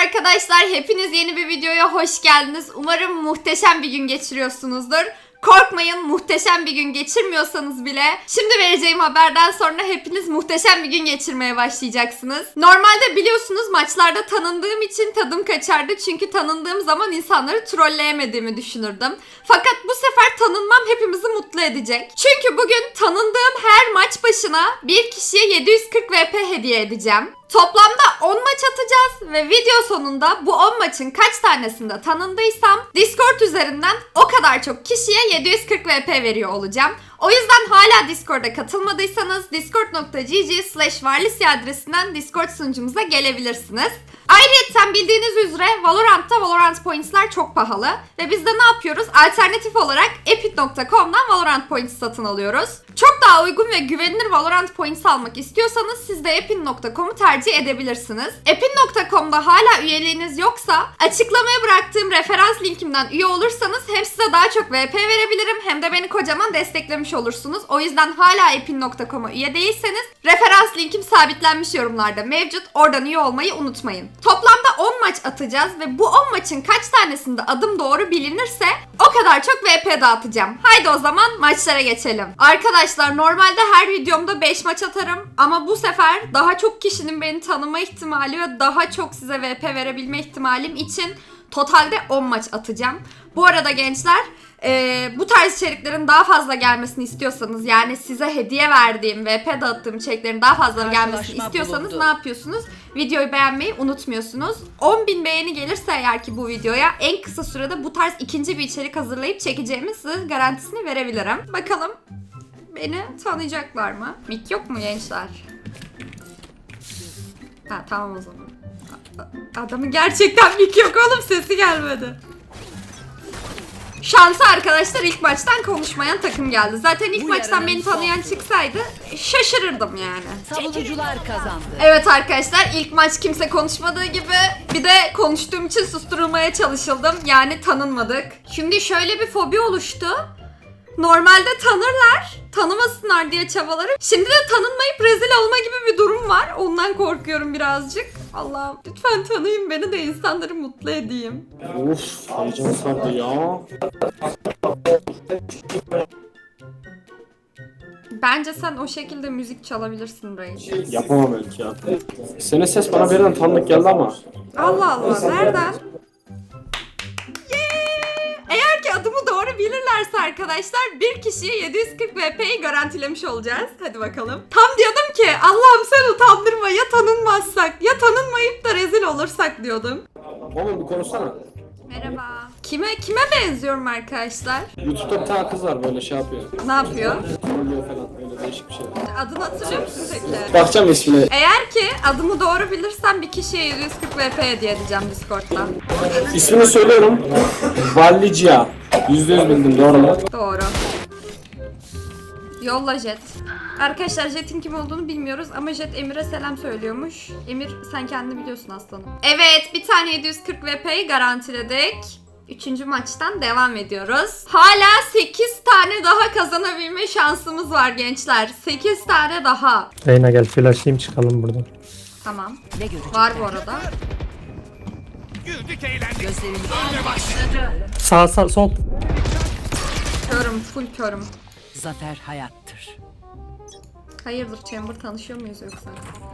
arkadaşlar, hepiniz yeni bir videoya hoş geldiniz. Umarım muhteşem bir gün geçiriyorsunuzdur. Korkmayın, muhteşem bir gün geçirmiyorsanız bile şimdi vereceğim haberden sonra hepiniz muhteşem bir gün geçirmeye başlayacaksınız. Normalde biliyorsunuz maçlarda tanındığım için tadım kaçardı çünkü tanındığım zaman insanları trolleyemediğimi düşünürdüm. Fakat bu sefer tanınmam hepimizi mutlu edecek. Çünkü bugün tanındığım her maç başına bir kişiye 740 VP hediye edeceğim. Toplamda 10 maç atacağız ve video sonunda bu 10 maçın kaç tanesinde tanındıysam Discord üzerinden o kadar çok kişiye 740 VP veriyor olacağım. O yüzden hala Discord'a katılmadıysanız discord.gg slash varlisya adresinden Discord sunucumuza gelebilirsiniz. Ayrıca bildiğiniz üzere Valorant'ta Valorant Points'ler çok pahalı ve biz de ne yapıyoruz? Alternatif olarak epic.com'dan Valorant Points satın alıyoruz. Çok daha uygun ve güvenilir Valorant Points almak istiyorsanız siz de epin.com'u tercih edebilirsiniz. Epin.com'da hala üyeliğiniz yoksa açıklamaya bıraktığım referans linkimden üye olursanız hem size daha çok VP verebilirim hem de beni kocaman desteklemiş olursunuz. O yüzden hala epin.com'a üye değilseniz referans linkim sabitlenmiş yorumlarda mevcut. Oradan üye olmayı unutmayın. Toplamda 10 maç atacağız ve bu 10 maçın kaç tanesinde adım doğru bilinirse o kadar çok VP dağıtacağım. Haydi o zaman maçlara geçelim. Arkadaşlar normalde her videomda 5 maç atarım ama bu sefer daha çok kişinin beni tanıma ihtimali ve daha çok size VP verebilme ihtimalim için totalde 10 maç atacağım. Bu arada gençler e, bu tarz içeriklerin daha fazla gelmesini istiyorsanız yani size hediye verdiğim VP dağıttığım içeriklerin daha fazla gelmesini istiyorsanız bulundu. ne yapıyorsunuz? Videoyu beğenmeyi unutmuyorsunuz. 10.000 beğeni gelirse eğer ki bu videoya en kısa sürede bu tarz ikinci bir içerik hazırlayıp çekeceğimi size garantisini verebilirim. Bakalım beni tanıyacaklar mı? Mik yok mu gençler? Ha tamam o zaman. Adamın gerçekten mik yok oğlum sesi gelmedi. Şansı arkadaşlar ilk maçtan konuşmayan takım geldi. Zaten ilk Bu maçtan beni tanıyan çıksaydı şaşırırdım yani. Savunucular kazandı. Evet arkadaşlar ilk maç kimse konuşmadığı gibi bir de konuştuğum için susturulmaya çalışıldım. Yani tanınmadık. Şimdi şöyle bir fobi oluştu. Normalde tanırlar, tanımasınlar diye çabalarım. Şimdi de tanınmayıp rezil olma gibi bir durum var. Ondan korkuyorum birazcık. Allah'ım lütfen tanıyın beni de insanları mutlu edeyim. Of heyecan sardı ya. Bence sen o şekilde müzik çalabilirsin Ray. Yapamam belki ya. Senin ses bana birden tanıdık geldi ama. Allah Allah nereden? Yeah! Eğer ki adımı doğru bilirlerse arkadaşlar bir kişiye 740 VP'yi garantilemiş olacağız. Hadi bakalım. Tam diyordum ki Allah'ım sen utandırma ya tanınmazsak ya tanınmayıp da rezil olursak diyordum. Oğlum bir konuşsana. Merhaba. Kime kime benziyorum arkadaşlar? Youtube'da bir tane kız var böyle şey yapıyor. Ne yapıyor? Trollüyor falan öyle değişik bir şey. Adını hatırlıyor musun peki? Bakacağım ismine. Eğer ki adımı doğru bilirsem bir kişiye 740 VP hediye edeceğim Discord'dan. İsmini söylüyorum. Vallicia. Yüzde yüz bildim doğru mu? Doğru. Yolla Jet. Arkadaşlar Jet'in kim olduğunu bilmiyoruz ama Jet Emir'e selam söylüyormuş. Emir sen kendini biliyorsun aslanım. Evet bir tane 740 VP'yi garantiledik. Üçüncü maçtan devam ediyoruz. Hala 8 tane daha kazanabilme şansımız var gençler. 8 tane daha. Reyna gel flashlayayım çıkalım buradan. Tamam. Ne görecek? Var bu arada. Gözlerini Sağ sağ sol. Körüm, full körüm. Zafer hayattır. Hayırdır Chamber tanışıyor muyuz yoksa?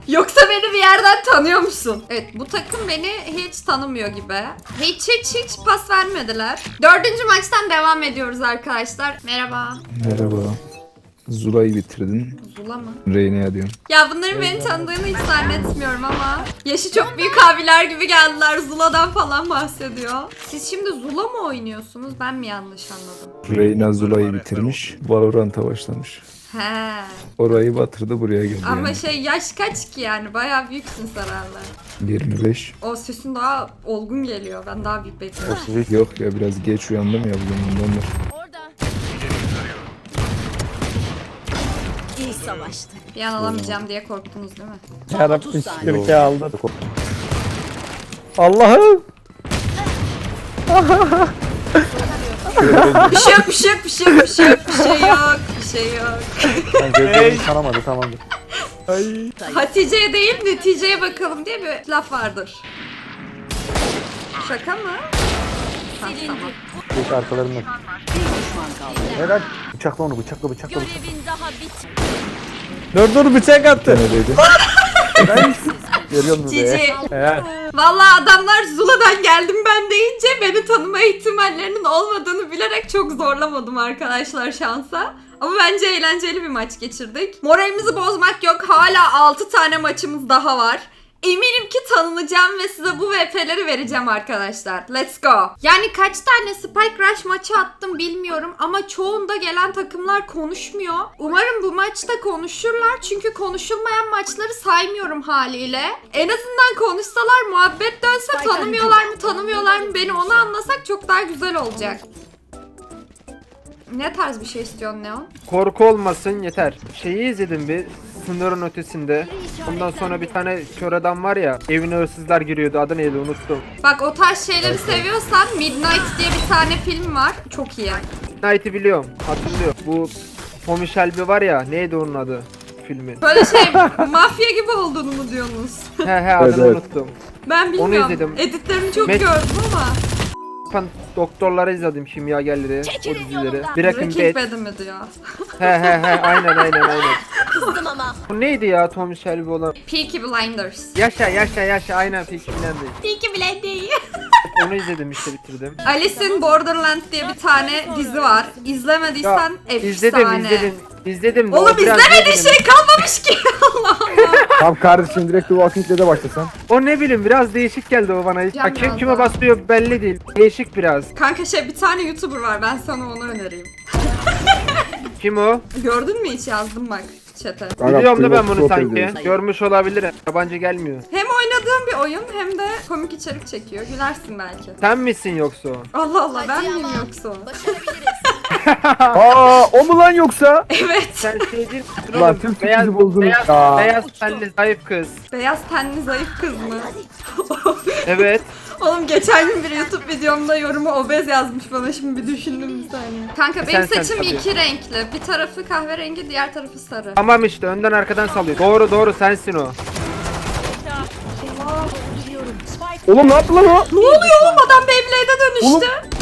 Yoksa beni bir yerden tanıyor musun? Evet bu takım beni hiç tanımıyor gibi. Hiç hiç hiç pas vermediler. Dördüncü maçtan devam ediyoruz arkadaşlar. Merhaba. Merhaba. Zula'yı bitirdin. Zula mı? Reyna'ya diyorum. Ya bunların beni tanıdığını hiç zannetmiyorum ama yaşı çok büyük abiler gibi geldiler. Zula'dan falan bahsediyor. Siz şimdi Zula mı oynuyorsunuz? Ben mi yanlış anladım? Reyna Zula'yı bitirmiş. Valorant'a başlamış. He. Orayı batırdı buraya geldi Ama yani. şey yaş kaç ki yani? Bayağı büyüksün herhalde. 25. O sesin daha olgun geliyor. Ben daha büyük bekliyorum. Yok ya biraz geç uyandım ya bugün ondan. İyi savaştı. Bir an alamayacağım diye korktunuz değil mi? Yarabbim 30 saniye. şükür ki aldı. Allah'ım. Bir şey yok, bir şey yok, bir şey yok, bir şey yok, bir şey yok, bir şey yok. Ben gözlerimi tanamadı tamamdır. Hatice'ye değil, neticeye bakalım diye bir laf vardır. Şaka mı? Geç arkalarında. Helal. Bıçakla onu bıçakla bıçakla. bıçakla. Dur dur bıçak attı. Görüyor musun be? Cici. Vallahi adamlar Zula'dan geldim ben deyince beni tanıma ihtimallerinin olmadığını bilerek çok zorlamadım arkadaşlar şansa. Ama bence eğlenceli bir maç geçirdik. Moralimizi bozmak yok. Hala 6 tane maçımız daha var. Eminim ki tanınacağım ve size bu VP'leri vereceğim arkadaşlar. Let's go. Yani kaç tane Spike Rush maçı attım bilmiyorum ama çoğunda gelen takımlar konuşmuyor. Umarım bu maçta konuşurlar çünkü konuşulmayan maçları saymıyorum haliyle. En azından konuşsalar muhabbet dönse tanımıyorlar mı tanımıyorlar mı beni onu anlasak çok daha güzel olacak. Ne tarz bir şey istiyorsun Neon? Korku olmasın yeter. Şeyi izledim bir sınırın ötesinde. Ondan sonra bir tane kör adam var ya evine hırsızlar giriyordu adı neydi unuttum. Bak o tarz şeyleri seviyorsan Midnight diye bir tane film var. Çok iyi. Knight'i biliyorum hatırlıyorum. Bu Tommy Shelby var ya neydi onun adı filmin. Böyle şey mafya gibi olduğunu mu diyorsunuz? he he adını evet. unuttum. Ben bilmiyorum. izledim. Editlerini çok Met- gördüm ama. Ben doktorları izledim kimyagerleri o dizileri. Breaking Breaking Bad. Bad'i mi diyor? He he he aynen aynen aynen. Bu neydi ya Tommy Shelby olan? Peaky Blinders. Yaşa yaşa yaşa aynen fikrimden değil. Peaky Blinders. Onu izledim işte bitirdim. Alice in Borderland diye bir tane dizi var. İzlemediysen Ya, efsane. izledim izledim. İzledim de o Oğlum biraz izlemediğin ne bileyim- şey kalmamış ki. Allah Allah. Tamam kardeşim direkt The Walking Dead'e başlasan. O ne bileyim biraz değişik geldi o bana. Ya, kim kime daha. basıyor belli değil. Değişik biraz. Kanka şey bir tane YouTuber var. Ben sana onu önereyim. Kim o? Gördün mü hiç yazdım bak chat'e. Kanka, Biliyorum da ben bunu sanki. Görmüş olabilirim. Yabancı gelmiyor. Hem oynadığım bir oyun hem de komik içerik çekiyor. Gülersin belki. Sen misin yoksa o? Allah Allah ben miyim yoksa? o? Aa o mu lan yoksa? Evet. Sen şey değil misin Ulan oğlum? tüm Beyaz, bozdunuz beyaz, ya. beyaz tenli zayıf kız. Beyaz tenli zayıf kız mı? Evet. Oğlum geçen gün bir YouTube videomda yorumu obez yazmış bana şimdi bir düşündüm bir saniye. Kanka benim Sen- saçım tabii. iki renkli. Bir tarafı kahverengi diğer tarafı sarı. Tamam işte önden arkadan sallıyor. Doğru doğru sensin o. Oğlum ne yaptı lan o? Ne oluyor oğlum adam Beyblade'e dönüştü.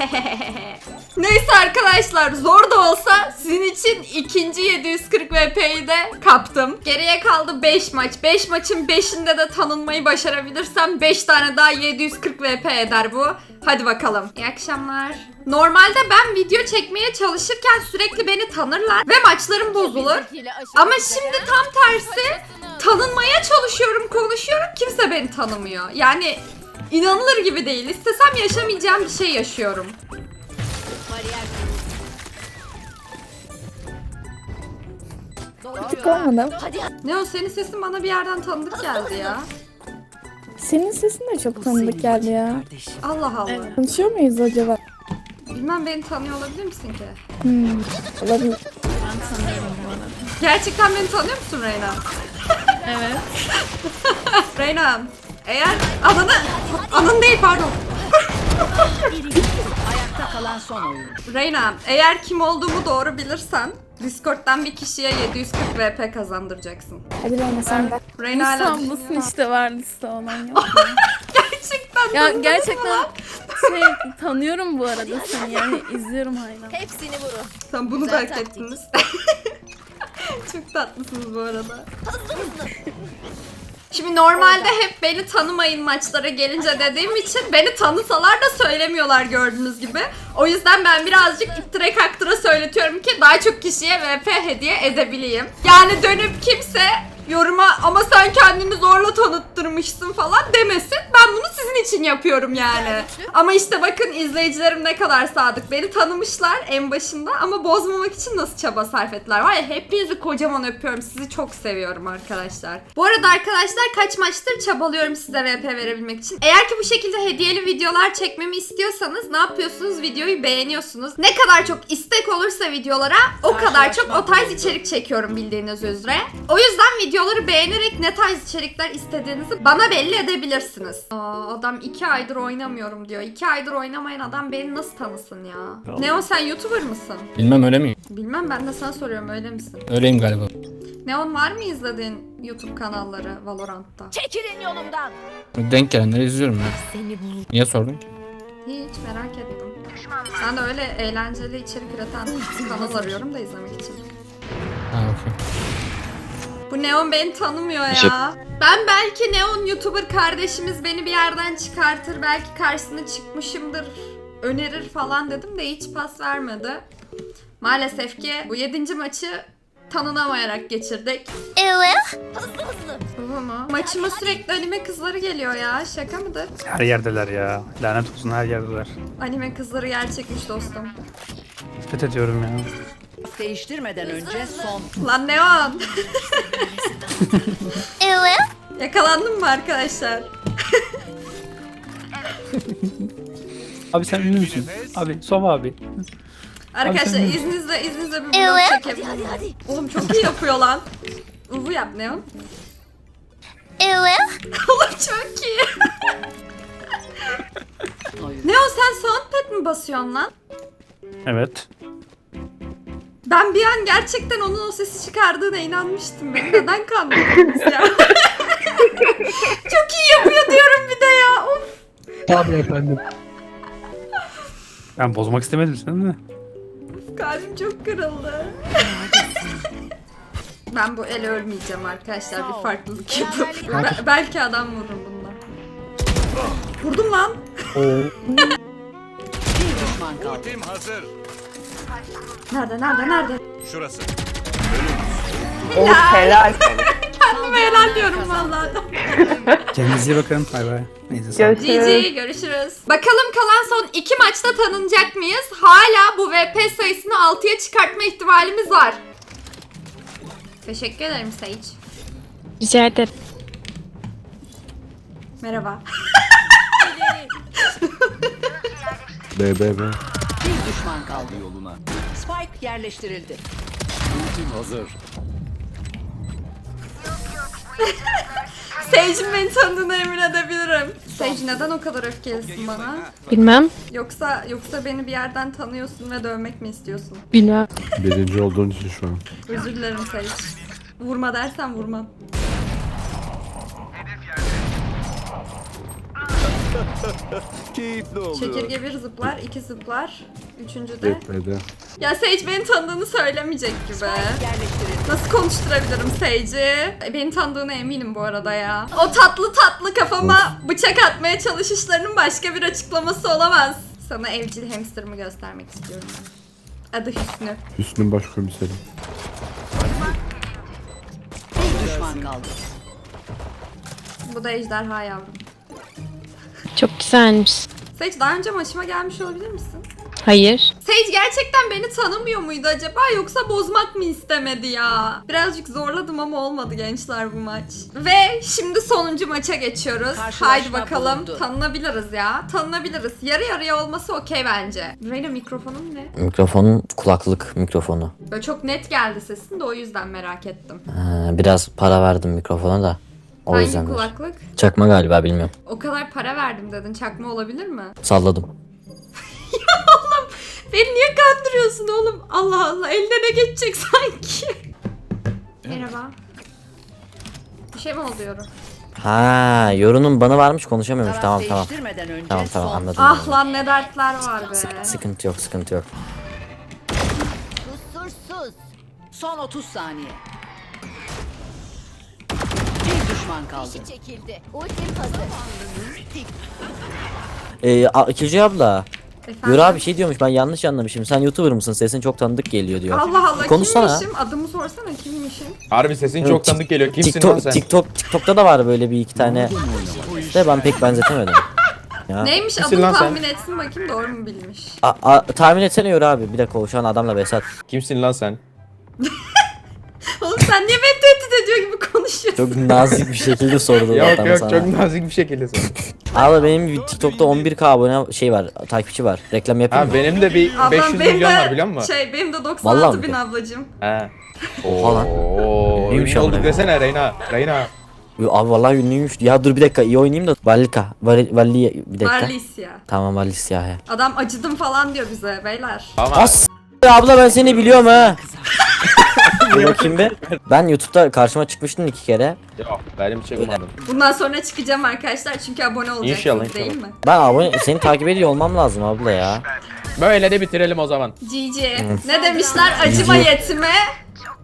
Neyse arkadaşlar zor da olsa sizin için ikinci 740 VP'yi de kaptım. Geriye kaldı 5 maç. 5 maçın 5'inde de tanınmayı başarabilirsem 5 tane daha 740 VP eder bu. Hadi bakalım. İyi akşamlar. Normalde ben video çekmeye çalışırken sürekli beni tanırlar ve maçlarım bozulur. Ama şimdi tam tersi tanınmaya çalışıyorum, konuşuyorum. Kimse beni tanımıyor. Yani inanılır gibi değil. İstesem yaşamayacağım bir şey yaşıyorum. Olmadım. Ne o senin sesin bana bir yerden tanıdık geldi ya. Senin sesin de çok tanıdık geldi ya. Allah Allah. Konuşuyor muyuz acaba? Bilmem beni tanıyor olabilir misin ki? Hmm. Olabilir. Gerçekten beni tanıyor musun Reyna? Evet. Reyna eğer ananı... Anın değil pardon. Ayakta kalan son oyun. Reyna eğer kim olduğumu doğru bilirsen Discord'dan bir kişiye 740 VP kazandıracaksın. Hadi Reyna sen de. Reyna ile İstanbul'sun işte var liste olan yok. gerçekten ya mı gerçekten lan? şey tanıyorum bu arada seni yani izliyorum hayran. Sen bunu da hak ettiniz. Çok tatlısınız bu arada. Şimdi normalde hep beni tanımayın maçlara gelince dediğim için beni tanısalar da söylemiyorlar gördüğünüz gibi. O yüzden ben birazcık ittire kaktıra söyletiyorum ki daha çok kişiye VP hediye edebileyim. Yani dönüp kimse yoruma ama sen kendini zorla tanıttırmışsın falan demesin. Ben bunu sizin için yapıyorum yani. Ama işte bakın izleyicilerim ne kadar sadık. Beni tanımışlar en başında ama bozmamak için nasıl çaba sarf ettiler. Var ya hepinizi kocaman öpüyorum. Sizi çok seviyorum arkadaşlar. Bu arada arkadaşlar kaç maçtır çabalıyorum size VP verebilmek için. Eğer ki bu şekilde hediyeli videolar çekmemi istiyorsanız ne yapıyorsunuz? Videoyu beğeniyorsunuz. Ne kadar çok istek olursa videolara o kadar çok o tarz içerik çekiyorum bildiğiniz üzere. O yüzden videoları beğenerek ne tarz içerikler istediğinizi bana belli edebilirsiniz. Aa, adam Adam iki aydır oynamıyorum diyor. İki aydır oynamayan adam beni nasıl tanısın ya? Neon sen YouTuber mısın? Bilmem öyle miyim? Bilmem ben de sana soruyorum öyle misin? Öyleyim galiba. Neon var mı izlediğin YouTube kanalları Valorant'ta? Çekilin yolumdan. Denk gelenleri izliyorum ya. Niye sordun ki? Hiç merak ettim. Ben de öyle eğlenceli içerik üreten kanal arıyorum da izlemek için. Ha okey. Bu Neon beni tanımıyor ya. Ben belki Neon YouTuber kardeşimiz beni bir yerden çıkartır. Belki karşısına çıkmışımdır. Önerir falan dedim de hiç pas vermedi. Maalesef ki bu yedinci maçı tanınamayarak geçirdik. Evet. Hızlı hızlı. mu? Maçıma sürekli anime kızları geliyor ya. Şaka mıdır? Her yerdeler ya. Lanet olsun her yerdeler. Anime kızları gerçekmiş dostum. Fethediyorum ya. Değiştirmeden önce son. Lan Neon. evet. Yakalandın mı arkadaşlar? Abi sen ünlü müsün? Abi Sova abi. Arkadaşlar sen- izninizle izninizle bir vlog çekebilirim. Oğlum çok iyi yapıyor lan. Uvu yap Neon. Evet. Oğlum çok iyi. Neon sen soundpad mi basıyorsun lan? Evet. Ben bir an gerçekten onun o sesi çıkardığına inanmıştım. Beni neden kandırdınız ya? çok iyi yapıyor diyorum bir de ya. Of. Tabii efendim. Ben bozmak istemedim seni de. Kalbim çok kırıldı. ben bu el ölmeyeceğim arkadaşlar. Bir farklılık yapıp. Be- belki adam vururum bundan. Vurdum lan. Bir düşman kaldı. Ultim hazır. Nerede nerede nerede? Şurası. Helal. Kendime helal diyorum vallahi. Kendinize iyi bakın. Bay bay. Neyse sağ olun. GG görüşürüz. Bakalım kalan son iki maçta tanınacak mıyız? Hala bu VP sayısını 6'ya çıkartma ihtimalimiz var. Teşekkür ederim Sage. Rica ederim. Merhaba. B B B. Bir düşman kaldı. Yoluna. Spike yerleştirildi. Sage'in beni tanıdığına emin edebilirim. Sage neden o kadar öfkelisin bana? Bilmem. Yoksa yoksa beni bir yerden tanıyorsun ve dövmek mi istiyorsun? Bilmem. Birinci olduğun için şu an. Özür dilerim Sage. Vurma dersen vurmam. Keyifli oluyor. Çekirge bir zıplar, iki zıplar. Üçüncü de. B'de. Ya Sage beni tanıdığını söylemeyecek gibi. Nasıl konuşturabilirim Sage'i? E, Beni tanıdığına eminim bu arada ya. O tatlı tatlı kafama bıçak atmaya çalışışlarının başka bir açıklaması olamaz. Sana evcil hamsterımı göstermek istiyorum. Adı Hüsnü. Hüsnü başkomiserim. Bir düşman kaldı. Bu da ejderha yavrum. Çok güzelmiş. Sage daha önce maçıma gelmiş olabilir misin? Hayır. Sage gerçekten beni tanımıyor muydu acaba yoksa bozmak mı istemedi ya? Birazcık zorladım ama olmadı gençler bu maç. Ve şimdi sonuncu maça geçiyoruz. Karşılaşma Haydi bakalım bulundu. tanınabiliriz ya. Tanınabiliriz. Yarı yarıya olması okey bence. Reyna mikrofonun ne? Mikrofonun kulaklık mikrofonu. Böyle çok net geldi sesin de o yüzden merak ettim. Ha, biraz para verdim mikrofona da. O Hangi yüzden. kulaklık? Çakma galiba bilmiyorum. O kadar para verdim dedin. Çakma olabilir mi? Salladım. Beni niye kandırıyorsun oğlum? Allah Allah eline ne geçecek sanki? Merhaba. Bir şey mi oluyorum? Ha, yorunun bana varmış konuşamıyormuş. Taraf Tamam tamam. değiştirmeden önce Tamam tamam son. anladım. Ah lan ne dertler var be. Sık- sıkıntı yok sıkıntı yok. Son 30 saniye. Bir düşman kaldı. Ee, a- abla. Efendim? Yura bir şey diyormuş ben yanlış anlamışım. Sen YouTuber mısın? Sesin çok tanıdık geliyor diyor. Allah Allah Konuşsana. kimmişim? Adımı sorsana kimmişim? Harbi sesin Evet, çok tanıdık geliyor. Kimsin lan TikTok, sen? TikTok, TikTok'ta da var böyle bir iki tane. De ben pek benzetemedim. Ya. Neymiş Kimsin adımı lan sen? tahmin etsin bakayım doğru mu bilmiş. A- a- tahmin etsene Yura abi. Bir dakika şu an adamla Besat. Kimsin lan sen? Oğlum sen niye beni ediyor gibi konuşuyorsun? Çok nazik bir şekilde sordu Yok adam yok sana. çok nazik bir şekilde sor. Abi benim bir TikTok'ta 11k abone şey var, takipçi var. Reklam yapayım Ha mı? benim de bir Ablam 500 benim milyon de var biliyor musun? şey benim de Vallahi 96 mi? bin ablacım. He. Oha lan. Oo, Neymiş ünlü olduk desene Reyna. Reyna. Abi vallahi ünlüymüş. Ya dur bir dakika iyi oynayayım da. Valika. Vali, Vali bir dakika. Valisya. Tamam Valisya he. Adam acıdım falan diyor bize beyler. Ama As abla ben seni biliyorum ha. Dur bakayım bir. Ben YouTube'da karşıma çıkmıştın iki kere. yok benim çıkmadım. Bundan sonra çıkacağım arkadaşlar çünkü abone olacaksınız İnşallah, değil inşallah. mi? Ben abone seni takip ediyor olmam lazım abla ya. Böyle de bitirelim o zaman. GG. Ne demişler? Acıma yetime.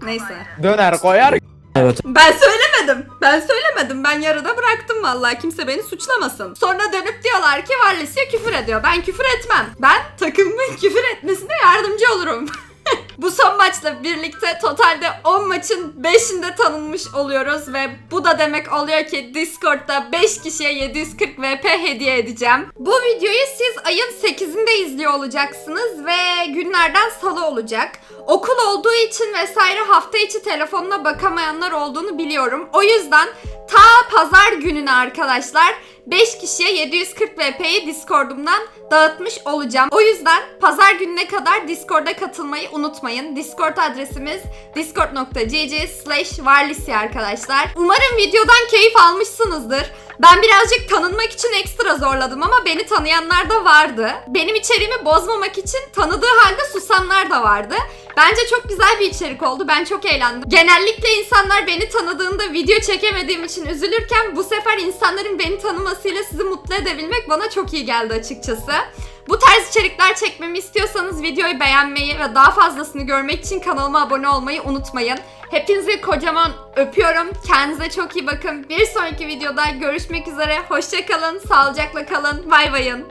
Neyse. Döner koyar. Ben söylemedim. Ben söylemedim. Ben yarıda bıraktım vallahi. Kimse beni suçlamasın. Sonra dönüp diyorlar ki Varlisya küfür ediyor. Ben küfür etmem. Ben takımımın küfür etmesine yardımcı olurum. Bu son maçla birlikte totalde 10 maçın 5'inde tanınmış oluyoruz ve bu da demek oluyor ki Discord'da 5 kişiye 740 VP hediye edeceğim. Bu videoyu siz ayın 8'inde izliyor olacaksınız ve günlerden salı olacak. Okul olduğu için vesaire hafta içi telefonuna bakamayanlar olduğunu biliyorum. O yüzden ta pazar gününe arkadaşlar 5 kişiye 740 VP'yi Discord'umdan dağıtmış olacağım. O yüzden pazar gününe kadar Discord'a katılmayı unutmayın. Discord adresimiz discord.gg slash varlisya arkadaşlar. Umarım videodan keyif almışsınızdır. Ben birazcık tanınmak için ekstra zorladım ama beni tanıyanlar da vardı. Benim içeriğimi bozmamak için tanıdığı halde susanlar da vardı. Bence çok güzel bir içerik oldu. Ben çok eğlendim. Genellikle insanlar beni tanıdığında video çekemediğim için üzülürken bu sefer insanların beni tanımasıyla sizi mutlu edebilmek bana çok iyi geldi açıkçası. Bu tarz içerikler çekmemi istiyorsanız videoyu beğenmeyi ve daha fazlasını görmek için kanalıma abone olmayı unutmayın. Hepinizi kocaman öpüyorum. Kendinize çok iyi bakın. Bir sonraki videoda görüşmek üzere. Hoşçakalın, sağlıcakla kalın. Bay bayın.